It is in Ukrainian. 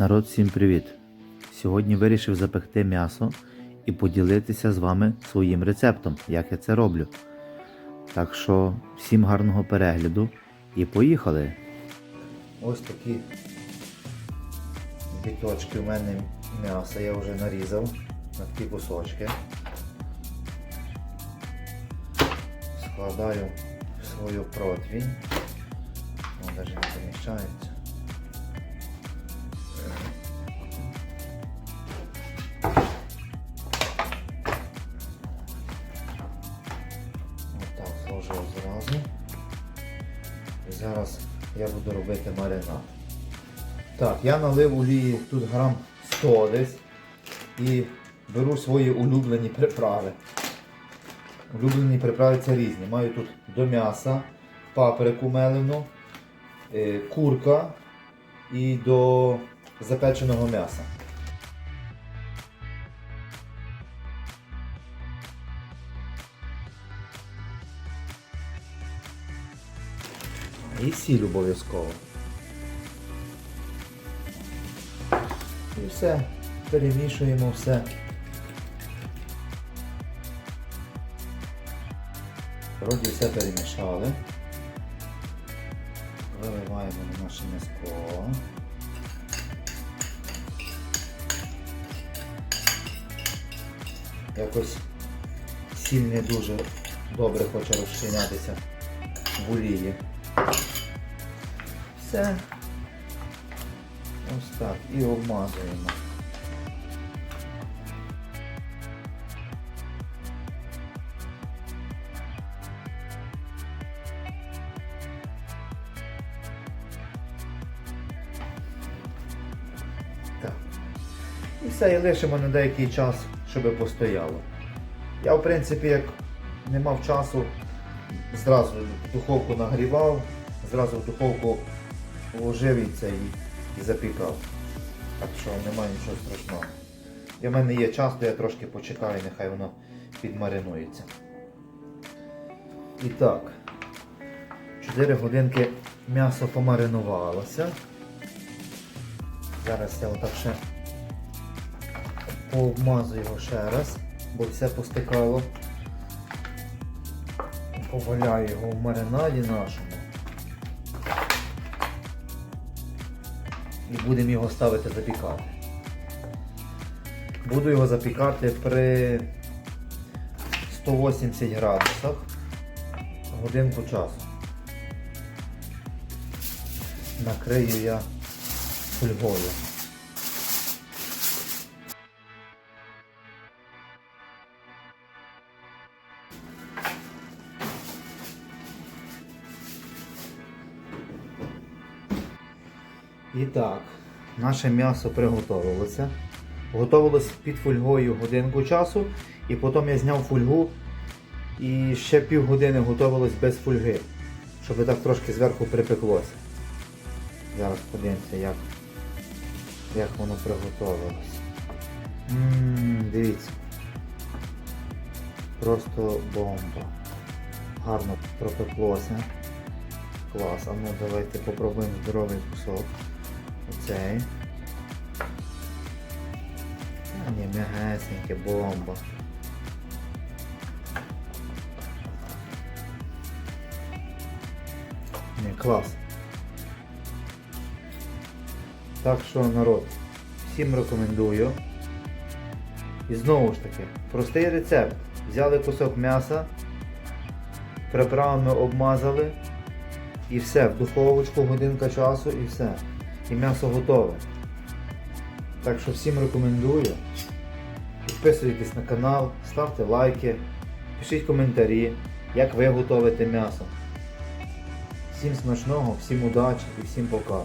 Народ, всім привіт! Сьогодні вирішив запекти м'ясо і поділитися з вами своїм рецептом, як я це роблю. Так що всім гарного перегляду і поїхали! Ось такі біточки у мене м'яса я вже нарізав на такі кусочки. Складаю в свою противінь. Воно навіть не поміщається. Зараз я буду робити маринад. Так, я налив олії тут грам 100 десь і беру свої улюблені приправи. Улюблені приправи це різні. Маю тут до м'яса, паприку мелену, е, курка і до запеченого м'яса. І сіль обов'язково. І все, перемішуємо все. Вроді все перемішали. Виливаємо на наше м'яско. Якось сіль не дуже добре хоче розчинятися в олії. Все. Ось так. І обмазуємо. Так. І все, і лишимо на деякий час, щоб постояло. Я, в принципі, як не мав часу, зразу духовку нагрівав, зразу в духовку вложив і це і, і запікав. Так що немає нічого страшного. Для мене є час, то я трошки почекаю, нехай воно підмаринується. І так, 4 годинки м'ясо помаринувалося. Зараз я отак ще пообмазую його ще раз, бо все постикало. Поваляю його в маринаді нашому. І будемо його ставити запікати. Буду його запікати при 180 градусах годинку часу. Накрию я фольгою. І так, наше м'ясо приготовилося. Готовилось під фольгою годинку часу, і потім я зняв фольгу і ще півгодини готувалось без фольги, щоб так трошки зверху припеклося. Зараз подивимося, як, як воно приготовилось. Ммм, дивіться. Просто бомба. Гарно пропеклося. Клас, а ну давайте попробуємо здоровий кусок. Оцей. А ні, м'ягесеньке, бомба. Ні, клас. Так що народ, всім рекомендую. І знову ж таки, простий рецепт. Взяли кусок м'яса, приправами обмазали і все, в духовочку годинка часу і все. І м'ясо готове. Так що всім рекомендую. Підписуйтесь на канал, ставте лайки, пишіть коментарі, як ви готовите м'ясо. Всім смачного, всім удачі і всім пока.